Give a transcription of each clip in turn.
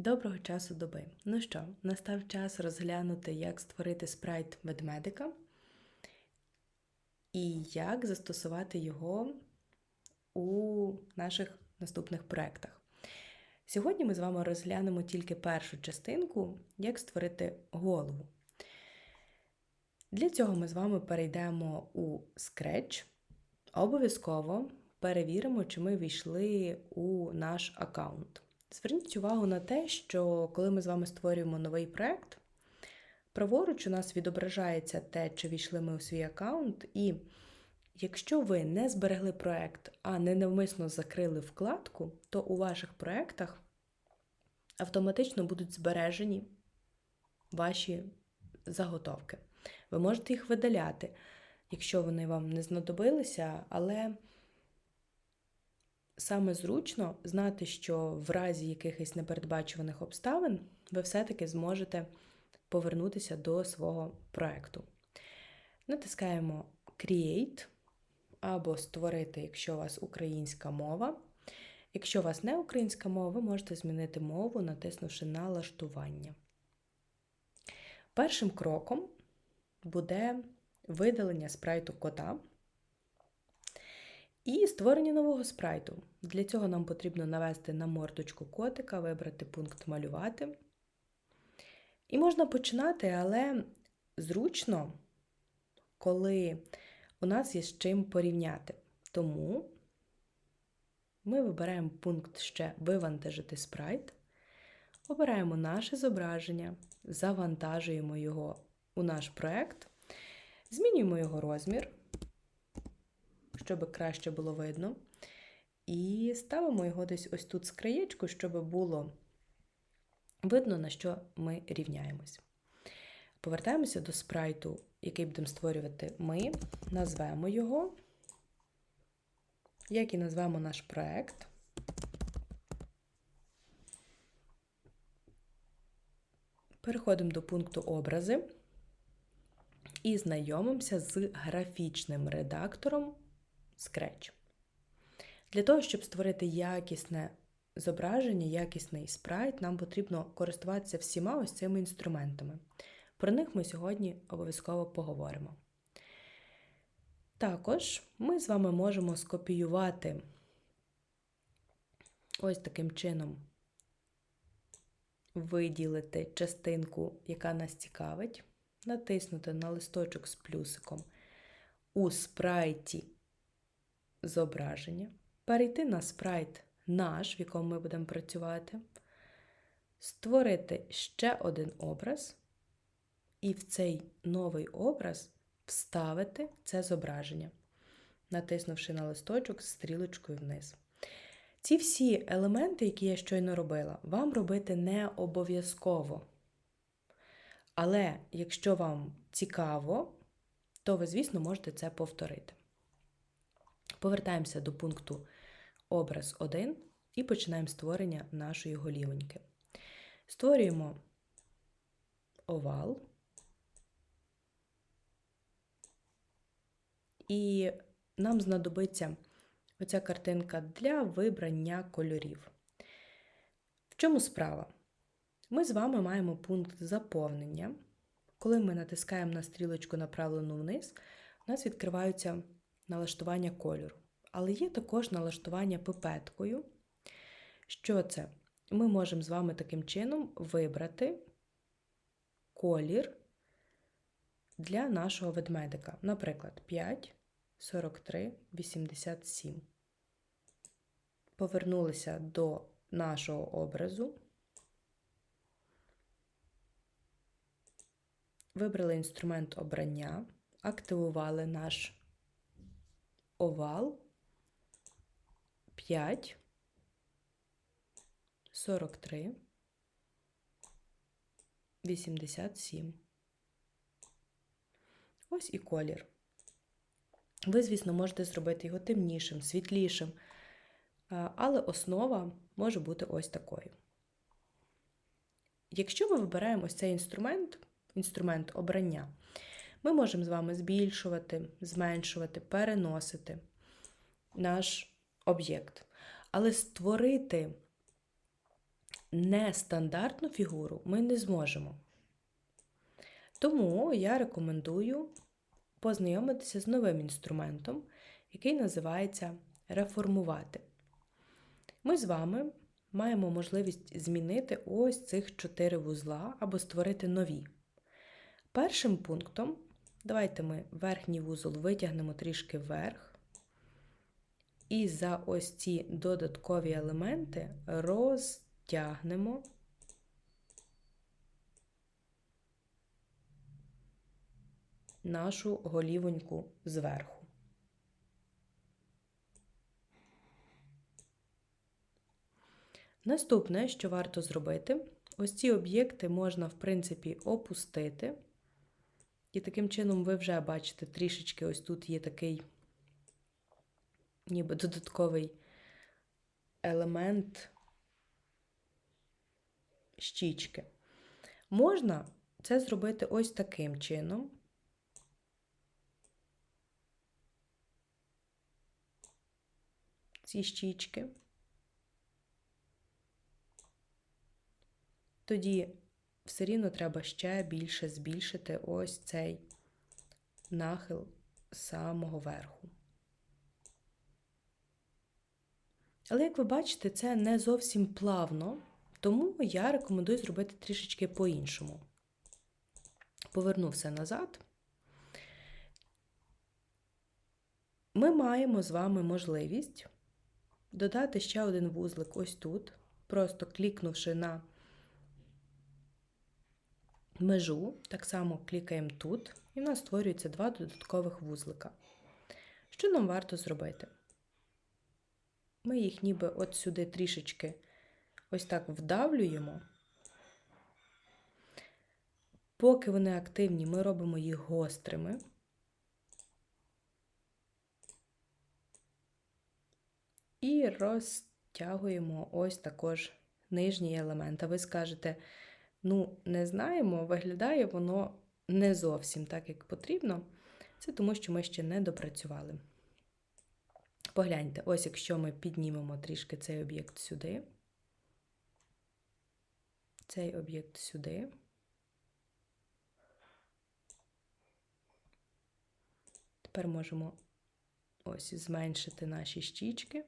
Доброго часу доби. Ну що, настав час розглянути, як створити спрайт ведмедика і як застосувати його у наших наступних проєктах. Сьогодні ми з вами розглянемо тільки першу частинку, як створити голову. Для цього ми з вами перейдемо у Scratch. Обов'язково перевіримо, чи ми війшли у наш аккаунт. Зверніть увагу на те, що коли ми з вами створюємо новий проект, праворуч у нас відображається те, чи війшли ми у свій аккаунт, і якщо ви не зберегли проект, а не навмисно закрили вкладку, то у ваших проектах автоматично будуть збережені ваші заготовки. Ви можете їх видаляти, якщо вони вам не знадобилися, але саме зручно знати, що в разі якихось непередбачуваних обставин ви все-таки зможете повернутися до свого проекту. Натискаємо Create або створити, якщо у вас українська мова. Якщо у вас не українська мова, ви можете змінити мову, натиснувши налаштування. Першим кроком буде видалення спрайту кота і створення нового спрайту. Для цього нам потрібно навести на мордочку котика, вибрати пункт малювати. І можна починати, але зручно, коли у нас є з чим порівняти. Тому ми вибираємо пункт ще Вивантажити спрайт, обираємо наше зображення, завантажуємо його у наш проект, змінюємо його розмір щоб краще було видно. І ставимо його десь ось тут з краєчку, щоб було видно, на що ми рівняємось. Повертаємося до спрайту, який будемо створювати ми, назвемо його, як і назвемо наш проект. Переходимо до пункту образи і знайомимося з графічним редактором Scratch. Для того, щоб створити якісне зображення, якісний спрайт, нам потрібно користуватися всіма ось цими інструментами. Про них ми сьогодні обов'язково поговоримо. Також ми з вами можемо скопіювати ось таким чином, виділити частинку, яка нас цікавить, натиснути на листочок з плюсиком у спрайті зображення, перейти на спрайт наш, в якому ми будемо працювати, створити ще один образ, і в цей новий образ вставити це зображення, натиснувши на листочок з стрілочкою вниз. Ці всі елементи, які я щойно робила, вам робити не обов'язково. Але якщо вам цікаво, то ви, звісно, можете це повторити. Повертаємося до пункту образ 1 і починаємо створення нашої голівоньки. Створюємо овал. І нам знадобиться оця картинка для вибрання кольорів. В чому справа? Ми з вами маємо пункт заповнення. Коли ми натискаємо на стрілочку направлену вниз, у нас відкриваються налаштування кольору. Але є також налаштування пипеткою. Що це? Ми можемо з вами таким чином вибрати колір для нашого ведмедика. Наприклад, 5, 43, 87. Повернулися до нашого образу. Вибрали інструмент обрання, активували наш овал 5, 43, 87. Ось і колір. Ви, звісно, можете зробити його темнішим, світлішим, але основа може бути ось такою. Якщо ми вибираємо ось цей інструмент, інструмент обрання, ми можемо з вами збільшувати, зменшувати, переносити наш об'єкт. Але створити нестандартну фігуру ми не зможемо. Тому я рекомендую познайомитися з новим інструментом, який називається реформувати. Ми з вами маємо можливість змінити ось цих чотири вузла або створити нові. Першим пунктом, давайте ми верхній вузол витягнемо трішки вверх. І за ось ці додаткові елементи розтягнемо нашу голівоньку зверху. Наступне, що варто зробити, ось ці об'єкти можна, в принципі, опустити. І таким чином ви вже бачите, трішечки ось тут є такий, ніби додатковий елемент щічки. Можна це зробити ось таким чином. Ці щічки. Тоді все рівно треба ще більше збільшити ось цей нахил з самого верху. Але, як ви бачите, це не зовсім плавно, тому я рекомендую зробити трішечки по-іншому. Поверну все назад. Ми маємо з вами можливість додати ще один вузлик ось тут, просто клікнувши на межу, так само клікаємо тут, і в нас створюється два додаткових вузлика. Що нам варто зробити? Ми їх ніби от сюди трішечки ось так вдавлюємо. Поки вони активні, ми робимо їх гострими. І розтягуємо ось також нижній елемент. А ви скажете, Ну, не знаємо, виглядає воно не зовсім так, як потрібно. Це тому, що ми ще не допрацювали. Погляньте, ось якщо ми піднімемо трішки цей об'єкт сюди, цей об'єкт сюди. Тепер можемо ось зменшити наші щічки.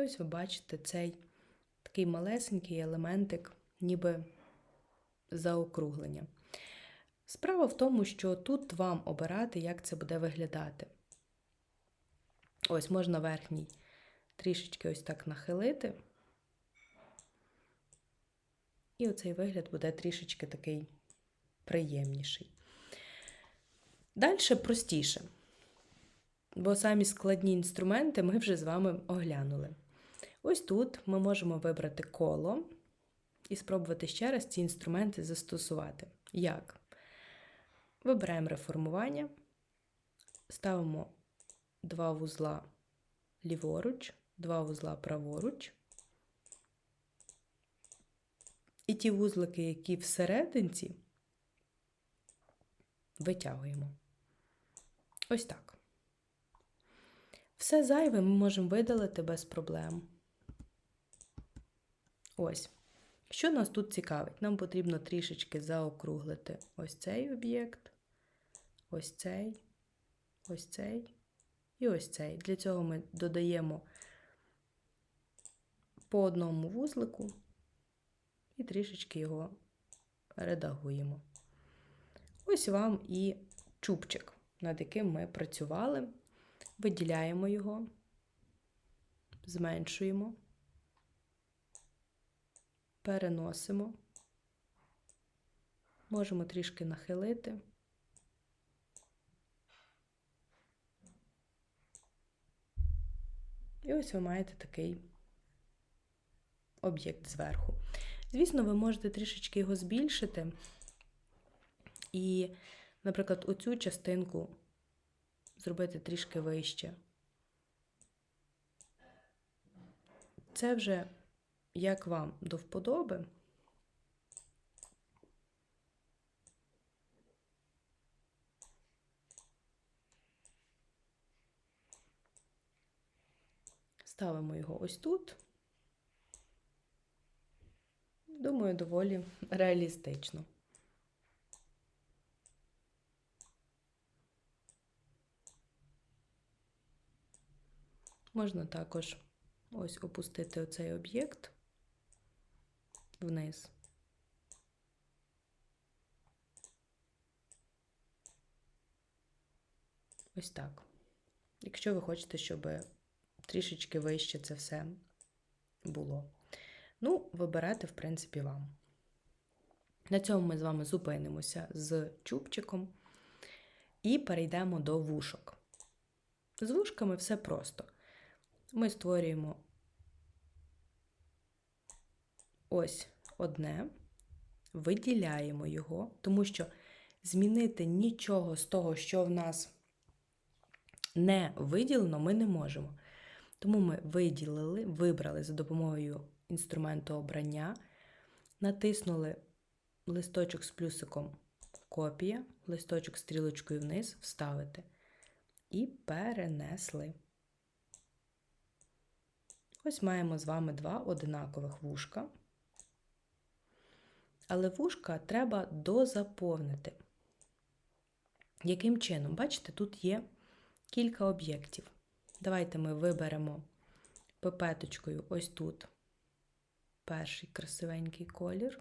І ось ви бачите цей такий малесенький елементик, ніби заокруглення. Справа в тому, що тут вам обирати, як це буде виглядати. Ось можна верхній трішечки ось так нахилити. І оцей вигляд буде трішечки такий приємніший. Далі простіше бо самі складні інструменти ми вже з вами оглянули. Ось тут ми можемо вибрати коло і спробувати ще раз ці інструменти застосувати. Як? Вибираємо реформування, ставимо два вузла ліворуч, два вузла праворуч. І ті вузлики, які всерединці, витягуємо. Ось так. Все зайве ми можемо видалити без проблем. Ось. Що нас тут цікавить? Нам потрібно трішечки заокруглити ось цей об'єкт, ось цей, ось цей і ось цей. Для цього ми додаємо по одному вузлику і трішечки його редагуємо. Ось вам і чубчик, над яким ми працювали. Виділяємо його, зменшуємо, переносимо, можемо трішки нахилити. І ось ви маєте такий об'єкт зверху. Звісно, ви можете трішечки його збільшити. І, наприклад, оцю частинку зробити трішки вище. Це вже як вам до вподоби. Ставимо його ось тут. Думаю, доволі реалістично. Можна також ось опустити оцей об'єкт вниз. Ось так. Якщо ви хочете, щоб трішечки вище це все було. Ну, виберете, в принципі, вам. На цьому ми з вами зупинимося з чубчиком і перейдемо до вушок. З вушками все просто. Ми створюємо ось одне, виділяємо його, тому що змінити нічого з того, що в нас не виділено, ми не можемо. Тому ми виділили, вибрали за допомогою інструменту обрання, натиснули листочок з плюсиком копія, листочок стрілочкою вниз вставити і перенесли. Ось маємо з вами два одинакових вушка. Але вушка треба дозаповнити. Яким чином? Бачите, тут є кілька об'єктів. Давайте ми виберемо пипеточкою ось тут перший красивенький колір.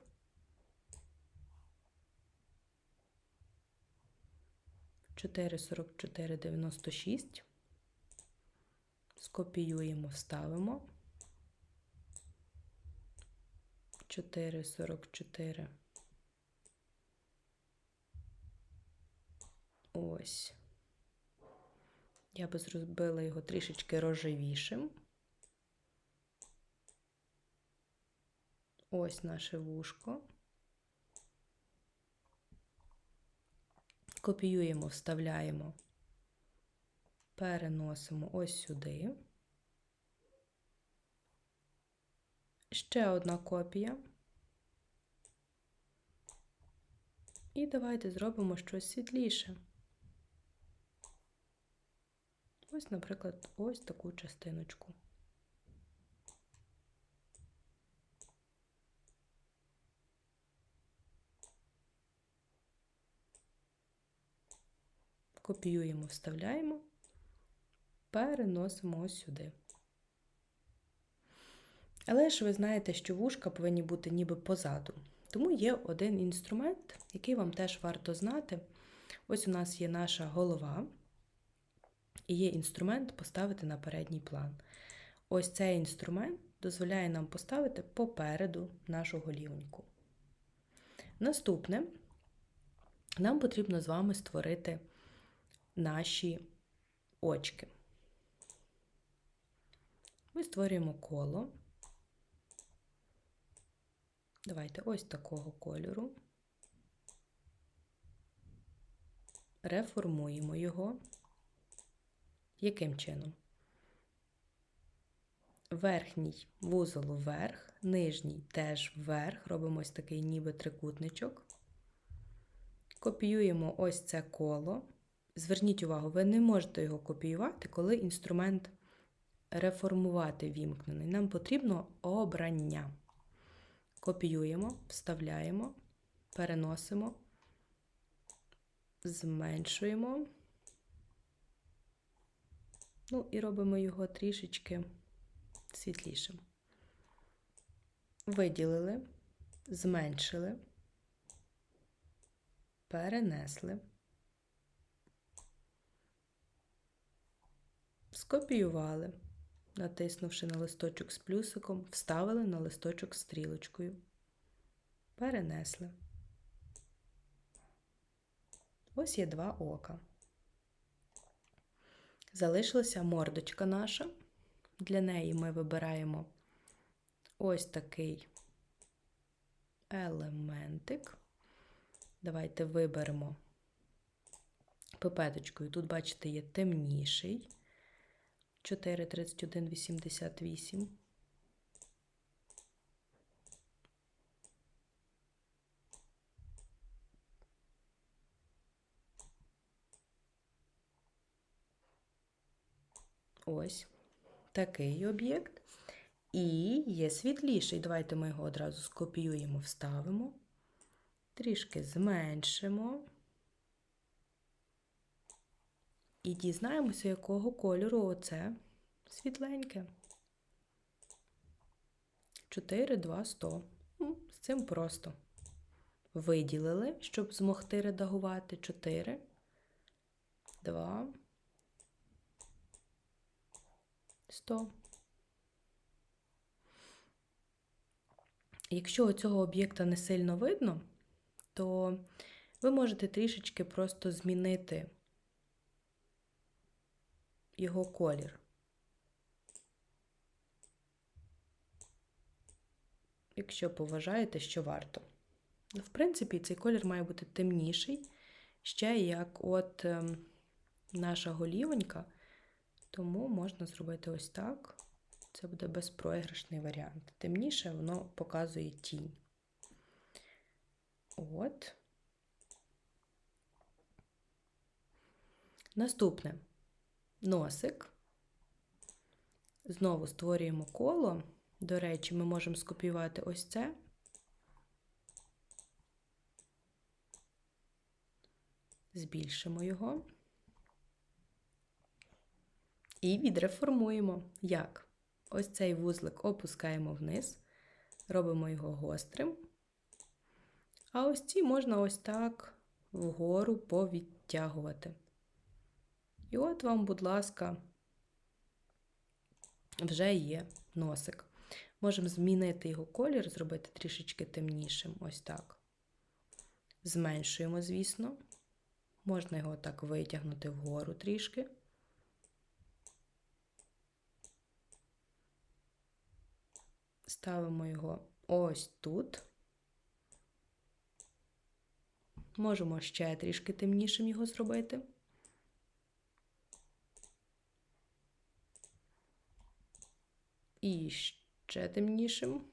Чотири сорок. Скопіюємо, вставимо. 4,44. Ось. Я би зробила його трішечки рожевішим. Ось наше вушко. Копіюємо, вставляємо, переносимо ось сюди. Ще одна копія. І давайте зробимо щось світліше. Ось, наприклад, ось таку частиночку. Копіюємо, вставляємо, переносимо ось сюди. Але ж ви знаєте, що вушка повинні бути ніби позаду. Тому є один інструмент, який вам теж варто знати. Ось у нас є наша голова, і є інструмент поставити на передній план. Ось цей інструмент дозволяє нам поставити попереду нашу голівоньку. Наступне, нам потрібно з вами створити наші очки. Ми створюємо коло. Давайте ось такого кольору. Реформуємо його. Яким чином? Верхній вузол вверх, нижній теж вверх, робимо ось такий ніби трикутничок. Копіюємо ось це коло. Зверніть увагу, ви не можете його копіювати, коли інструмент реформувати вімкнений. Нам потрібно обрання. Копіюємо, вставляємо, переносимо, зменшуємо. Ну, і робимо його трішечки світлішим. Виділили, зменшили, перенесли, скопіювали натиснувши на листочок з плюсиком, вставили на листочок стрілочкою, перенесли. Ось є два ока. Залишилася мордочка наша. Для неї ми вибираємо ось такий елементик. Давайте виберемо пипеточкою. Тут, бачите, є темніший. 4, 31, 88. Ось такий об'єкт. І є світліший. Давайте ми його одразу скопіюємо, вставимо, трішки зменшимо. І дізнаємося, якого кольору оце світленьке. 4, 2, 100. З цим просто. Виділили, щоб змогти редагувати 4, 2, 100. Якщо цього об'єкта не сильно видно, то ви можете трішечки просто змінити його колір. Якщо поважаєте, що варто. В принципі, цей колір має бути темніший, ще як от ем, наша голівонька, тому можна зробити ось так. Це буде безпроіграшний варіант. Темніше воно показує тінь. От. Наступне носик. Знову створюємо коло. До речі, ми можемо скопіювати ось це. Збільшимо його. І відреформуємо. Як? Ось цей вузлик опускаємо вниз, робимо його гострим. А ось ці можна ось так вгору повідтягувати. І от вам, будь ласка, вже є носик. Можемо змінити його колір, зробити трішечки темнішим. Ось так. Зменшуємо, звісно. Можна його так витягнути вгору трішки. Ставимо його ось тут. Можемо ще трішки темнішим його зробити. І ще темнішим.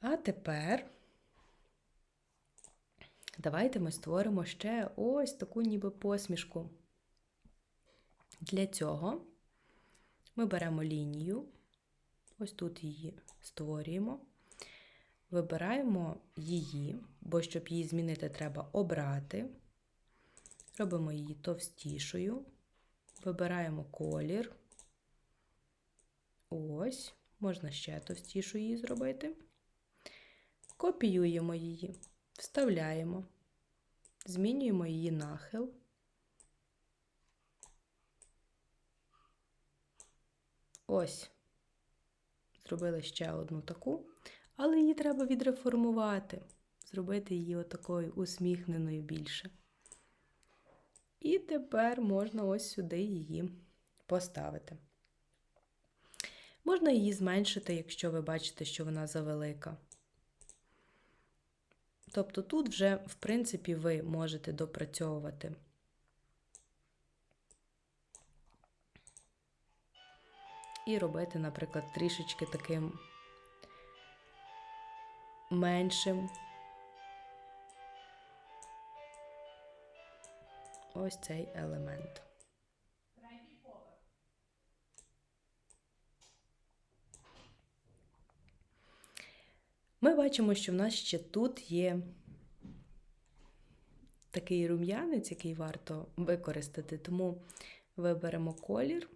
А тепер давайте ми створимо ще ось таку ніби посмішку. Для цього ми беремо лінію, ось тут її створюємо, вибираємо її, бо щоб її змінити, треба обрати. Робимо її товстішою, вибираємо колір. Ось, можна ще товстішу її зробити. Копіюємо її, вставляємо, змінюємо її нахил. Ось, зробили ще одну таку, але її треба відреформувати, зробити її отакою усміхненою більше. І тепер можна ось сюди її поставити. Можна її зменшити, якщо ви бачите, що вона завелика. Тобто тут вже, в принципі, ви можете допрацьовувати. І робити, наприклад, трішечки таким меншим. Ось цей елемент. Ми бачимо, що в нас ще тут є такий рум'янець, який варто використати, тому виберемо колір,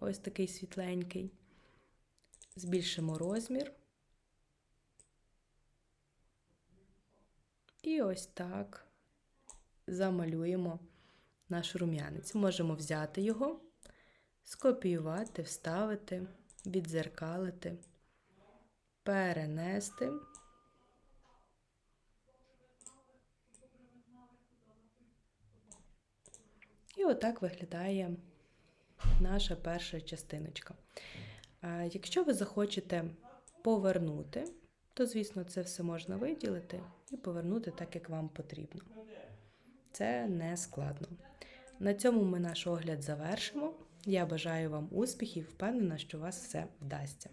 ось такий світленький, збільшимо розмір. І ось так замалюємо наш рум'янець. Можемо взяти його, скопіювати, вставити, відзеркалити, перенести. І отак виглядає наша перша частиночка. Якщо ви захочете повернути, то, звісно, це все можна виділити і повернути так, як вам потрібно. Це не складно. На цьому ми наш огляд завершимо. Я бажаю вам успіхів, впевнена, що у вас все вдасться.